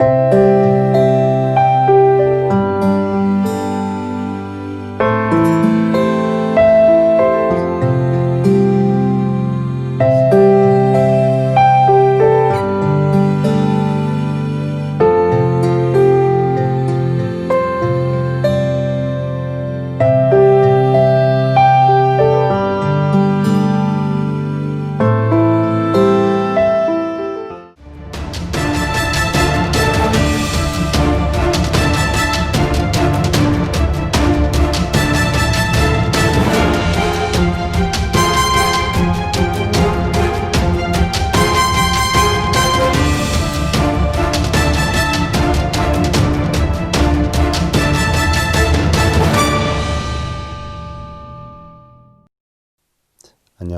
you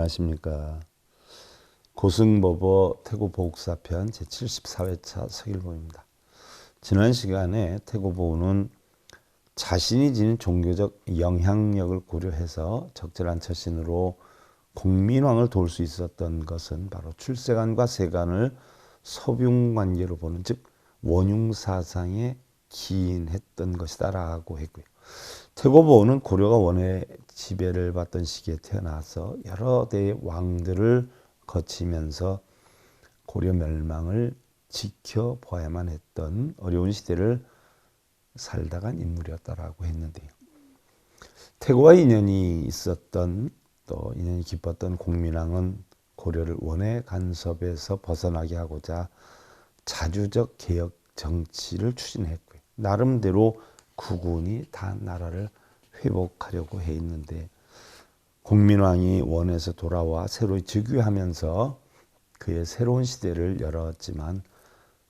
안녕하십니까. 고승법어 태고보국사편 제74회차 서일보입니다. 지난 시간에 태고보우는 자신이 지닌 종교적 영향력을 고려해서 적절한 처신으로 공민왕을 도울 수 있었던 것은 바로 출세관과 세관을 서빙관계로 보는 즉 원융사상에 기인했던 것이다라고 했고요. 태고보우는 고려가 원의 지배를 받던 시기에 태어나서 여러 대의 왕들을 거치면서 고려 멸망을 지켜봐야만 했던 어려운 시대를 살다간 인물이었다라고 했는데요. 태고와 인연이 있었던 또 인연이 깊었던 공민왕은 고려를 원의 간섭에서 벗어나게 하고자 자주적 개혁 정치를 추진했고요. 나름대로 국군이 다 나라를 회복하려고 해 있는데 공민왕이 원에서 돌아와 새로 즉위하면서 그의 새로운 시대를 열었지만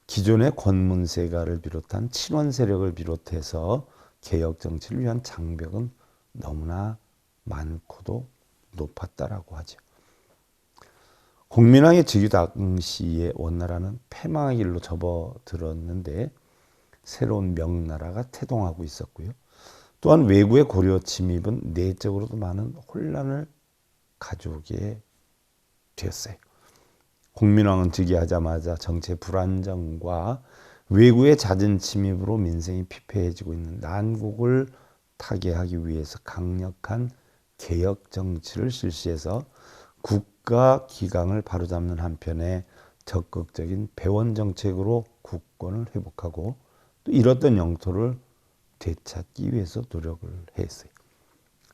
기존의 권문세가를 비롯한 친원 세력을 비롯해서 개혁 정치를 위한 장벽은 너무나 많고도 높았다라고 하죠. 공민왕의 즉위 당시에 원나라는 패망의 길로 접어들었는데 새로운 명나라가 태동하고 있었고요. 또한 외구의 고려 침입은 내적으로도 많은 혼란을 가져오게 되었어요. 국민왕은 즉위하자마자 정치 불안정과 외구의 잦은 침입으로 민생이 피폐해지고 있는 난국을 타개하기 위해서 강력한 개혁 정치를 실시해서 국가 기강을 바로잡는 한편에 적극적인 배원 정책으로 국권을 회복하고 또 잃었던 영토를 되찾기 위해서 노력을 했어요.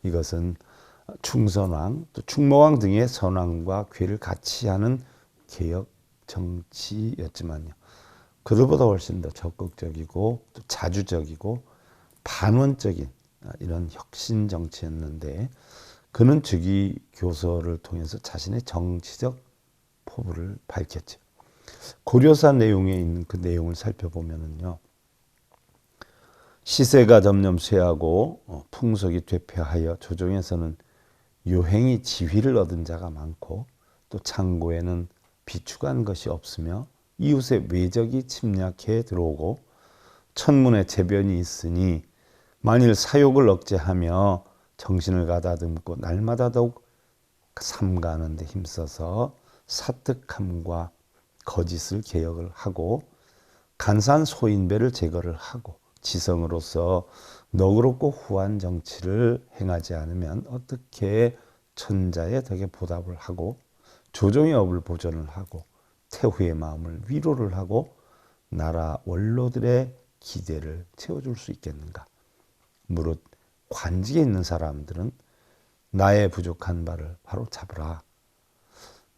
이것은 충선왕, 또 충모왕 등의 선왕과 괴를 같이 하는 개혁 정치였지만요. 그들보다 훨씬 더 적극적이고 또 자주적이고 반원적인 이런 혁신 정치였는데 그는 즉위 교서를 통해서 자신의 정치적 포부를 밝혔죠. 고려사 내용에 있는 그 내용을 살펴보면은요. 시세가 점점 쇠하고 어, 풍속이 되폐하여 조정에서는 요행이 지위를 얻은 자가 많고 또 창고에는 비축한 것이 없으며 이웃의 외적이 침략해 들어오고 천문에 재변이 있으니 만일 사욕을 억제하며 정신을 가다듬고 날마다 더욱 삼가하는 데 힘써서 사특함과 거짓을 개혁을 하고 간산 소인배를 제거를 하고 지성으로서 너그럽고 후한 정치를 행하지 않으면 어떻게 천자의 덕에 보답을 하고 조정의 업을 보전을 하고 태후의 마음을 위로를 하고 나라 원로들의 기대를 채워줄 수 있겠는가? 무릇 관직에 있는 사람들은 나의 부족한 바를 바로 잡으라.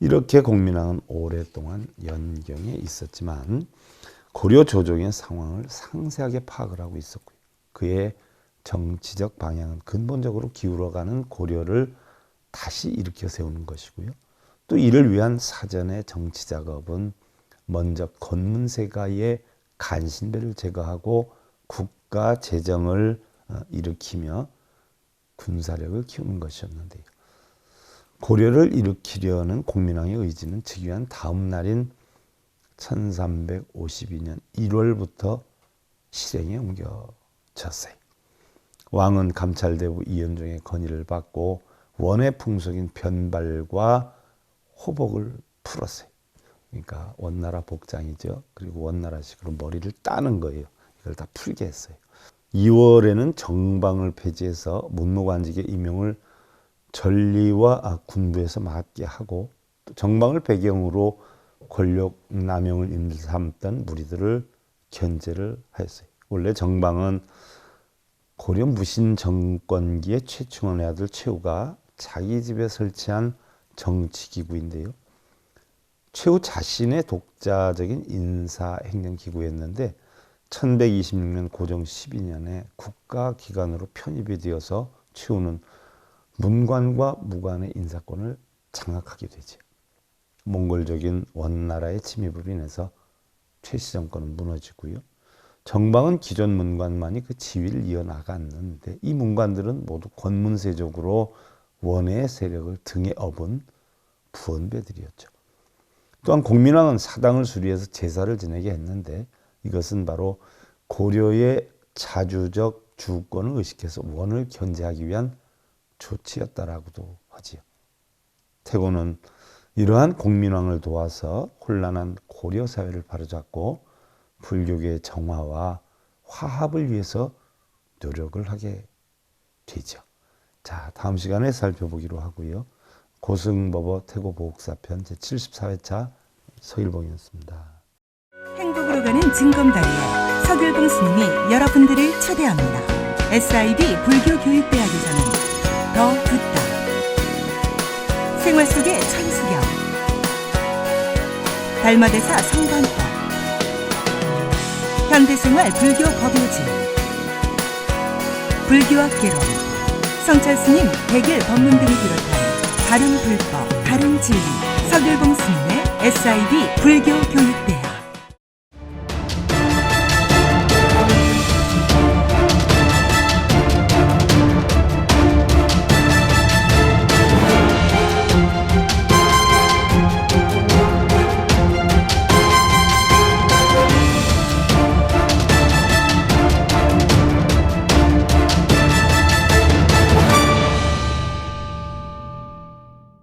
이렇게 공민왕은 오랫동안 연경에 있었지만 고려 조정의 상황을 상세하게 파악을 하고 있었고요. 그의 정치적 방향은 근본적으로 기울어가는 고려를 다시 일으켜 세우는 것이고요. 또 이를 위한 사전의 정치 작업은 먼저 건문세가의 간신배를 제거하고 국가 재정을 어, 일으키며 군사력을 키우는 것이었는데요. 고려를 일으키려는 공민왕의 의지는 즉위한 다음 날인 1352년 1월부터 실행에 옮겨졌어요. 왕은 감찰대부 이현종의 건의를 받고 원의 풍속인 변발과 호복을 풀었어요. 그러니까 원나라 복장이죠. 그리고 원나라식으로 머리를 따는 거예요. 이걸 다 풀게 했어요. 2월에는 정방을 폐지해서 문무관직의 임용을 전리와 아, 군부에서 맡게 하고 또 정방을 배경으로 권력 남용을 일삼던 무리들을 견제를 하였어요. 원래 정방은 고려 무신 정권기의 최충원의 아들 최후가 자기 집에 설치한 정치기구인데요. 최후 자신의 독자적인 인사 행정 기구였는데 1126년 고정 12년에 국가기관으로 편입이 되어서 최후는 문관과 무관의 인사권을 장악하게 되죠. 몽골적인 원나라의 침입으로 인해서 최씨 정권은 무너지고요. 정방은 기존 문관만이 그 지위를 이어나갔는데 이 문관들은 모두 권문세적으로 원의 세력을 등에 업은 부원배들이었죠. 또한 공민왕은 사당을 수리해서 제사를 지내게 했는데 이것은 바로 고려의 자주적 주권을 의식해서 원을 견제하기 위한 조치였다라고도 하지요. 태고는 이러한 공민왕을 도와서 혼란한 고려 사회를 바로잡고 불교계의 정화와 화합을 위해서 노력을 하게 되죠. 자, 다음 시간에 살펴보기로 하고요. 고승법어 태고보국사편 제74회차 서일봉이었습니다. 행복으로 가는 징검다리에 서글봉 스님이 여러분들을 초대합니다. SIB 불교교육대학에서는 더 듣다. 생활 속의 천수경. 달마대사 성관법. 현대생활 불교 법요지. 불교학 개론. 성찰 스님 백일 법문 등을 비롯한 다른 불법, 다른 진리. 서글봉 스님의 SIB 불교 교육대학.